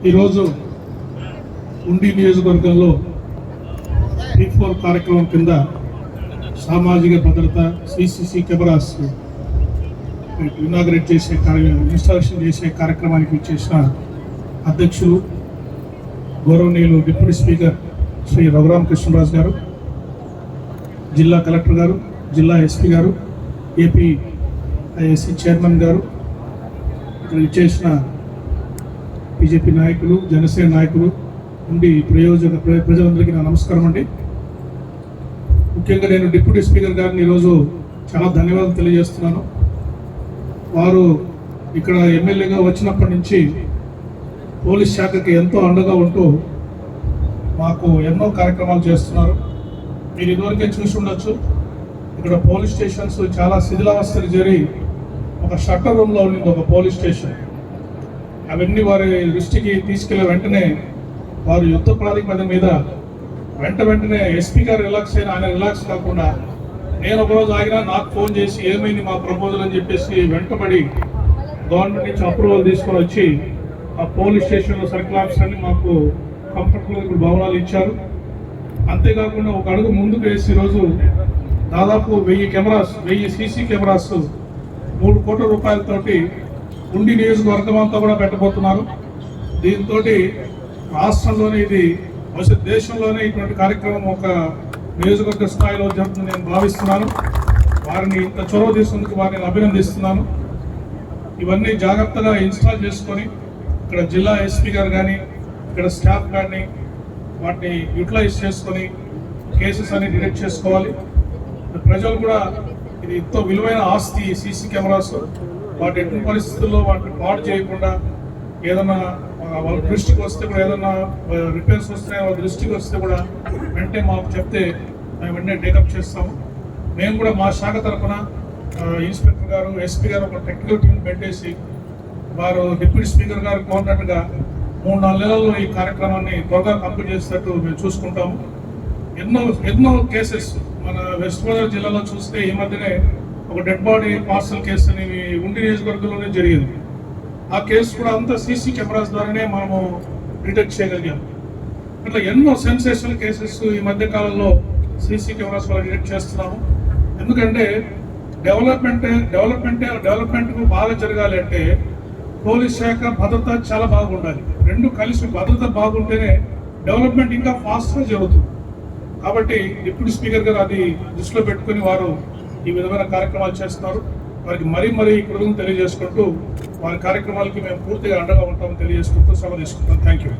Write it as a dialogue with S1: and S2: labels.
S1: ఈరోజు ఉండి నియోజకవర్గంలో ఫోర్ కార్యక్రమం కింద సామాజిక భద్రత సిసిసి కెమెరాస్ ఇనాగ్రేట్ చేసే కార్య ఇన్స్టాలేషన్ చేసే కార్యక్రమానికి ఇచ్చేసిన అధ్యక్షులు గౌరవనీయులు డిప్యూటీ స్పీకర్ శ్రీ రఘురామ కృష్ణరాజు గారు జిల్లా కలెక్టర్ గారు జిల్లా ఎస్పీ గారు ఏపీ ఐఎస్సి చైర్మన్ గారు ఇక్కడ ఇచ్చేసిన బీజేపీ నాయకులు జనసేన నాయకులు ఉండి ప్రయోజన ప్ర- ప్రజలందరికీ నా నమస్కారం అండి. ముఖ్యంగా నేను డిప్యూటీ స్పీకర్ గారిని ఈరోజు చాలా ధన్యవాదాలు తెలియజేస్తున్నాను. వారు ఇక్కడ ఎమ్మెల్యేగా వచ్చినప్పటి నుంచి పోలీస్ శాఖకి ఎంతో అండగా ఉంటూ మాకు ఎన్నో కార్యక్రమాలు చేస్తున్నారు. మీరు ఇదివరకే చూసి ఉండొచ్చు ఇక్కడ పోలీస్ స్టేషన్స్ చాలా శిథిలావస్థలు జరిగి ఒక షట్టర్ రూమ్లో ఉండింది ఒక పోలీస్ స్టేషన్. అవన్నీ వారి దృష్టికి తీసుకెళ్ళే వెంటనే వారు యుద్ధ ప్రాతిపదిక మీద వెంట వెంటనే ఎస్పీ గారు రిలాక్స్ అయినా ఆయన రిలాక్స్ కాకుండా నేను ఒకరోజు ఆగినా నాకు ఫోన్ చేసి ఏమైంది మా ప్రపోజల్ అని చెప్పేసి వెంటబడి గవర్నమెంట్ నుంచి అప్రూవల్ తీసుకొని వచ్చి ఆ పోలీస్ స్టేషన్లో సర్కిల్ ఆఫీసర్ని మాకు కంఫర్టబుల్ ఇప్పుడు భవనాలు ఇచ్చారు. అంతేకాకుండా ఒక అడుగు ముందుకు వేసి ఈరోజు దాదాపు వెయ్యి కెమెరాస్ వెయ్యి సీసీ కెమెరాస్ మూడు కోట్ల రూపాయలతోటి ఉండి నియోజకవర్గం అంతా కూడా పెట్టబోతున్నారు. దీంతో రాష్ట్రంలోనే ఇది బహుశా దేశంలోనే ఇటువంటి కార్యక్రమం ఒక నియోజకవర్గ స్థాయిలో జరుగుతుంది నేను భావిస్తున్నాను. వారిని ఇంత చొరవ తీసుకుందుకు వారిని అభినందిస్తున్నాను. ఇవన్నీ జాగ్రత్తగా ఇన్స్టాల్ చేసుకొని ఇక్కడ జిల్లా ఎస్పీ గారు కానీ ఇక్కడ స్టాఫ్ కానీ వాటిని యూటిలైజ్ చేసుకొని కేసెస్ అన్ని డిటెక్ట్ చేసుకోవాలి. ప్రజలు కూడా ఇది ఎంతో విలువైన ఆస్తి సీసీ కెమెరాస్ వాటి ఎట్టి పరిస్థితుల్లో వాటిని పాడు చేయకుండా ఏదైనా వాళ్ళ దృష్టికి వస్తే కూడా ఏదైనా రిపేర్స్ వస్తే వాళ్ళ దృష్టికి వస్తే కూడా వెంటనే మాకు చెప్తే మేము వెంటనే టేకప్ చేస్తాము. మేము కూడా మా శాఖ తరఫున ఇన్స్పెక్టర్ గారు ఎస్పీ గారు ఒక టెక్నికల్ టీం పెట్టేసి వారు డిప్యూటీ స్పీకర్ గారు కోరినట్టుగా మూడు నాలుగు నెలల్లో ఈ కార్యక్రమాన్ని త్వరగా కంప్లీట్ చేసేటట్టు మేము చూసుకుంటాము. ఎన్నో ఎన్నో కేసెస్ మన వెస్ట్ గోదావరి జిల్లాలో చూస్తే ఈ మధ్యనే ఒక డెడ్ బాడీ పార్సల్ కేసు అనేవి ఉండి నియోజకవర్గంలోనే జరిగింది. ఆ కేసు కూడా అంతా సీసీ కెమెరాస్ ద్వారానే మనము డిటెక్ట్ చేయగలిగాం. ఇట్లా ఎన్నో సెన్సేషనల్ కేసెస్ ఈ మధ్య కాలంలో సీసీ కెమెరాస్ వల్ల డిటెక్ట్ చేస్తున్నాము. ఎందుకంటే డెవలప్మెంట్ డెవలప్మెంట్ డెవలప్మెంట్ బాగా జరగాలి అంటే పోలీస్ శాఖ భద్రత చాలా బాగుండాలి. రెండు కలిసి భద్రత బాగుంటేనే డెవలప్మెంట్ ఇంకా ఫాస్ట్గా జరుగుతుంది. కాబట్టి డిప్యూటీ స్పీకర్ గారు అది దృష్టిలో పెట్టుకుని వారు ఈ విధమైన కార్యక్రమాలు చేస్తున్నారు. వారికి మరీ మరీ కృతజ్ఞతలు తెలియజేసుకుంటూ వారి కార్యక్రమాలకి మేము పూర్తిగా అండగా ఉంటామని తెలియజేసుకుంటూ సెలవు తీసుకుంటాం థ్యాంక్ యూ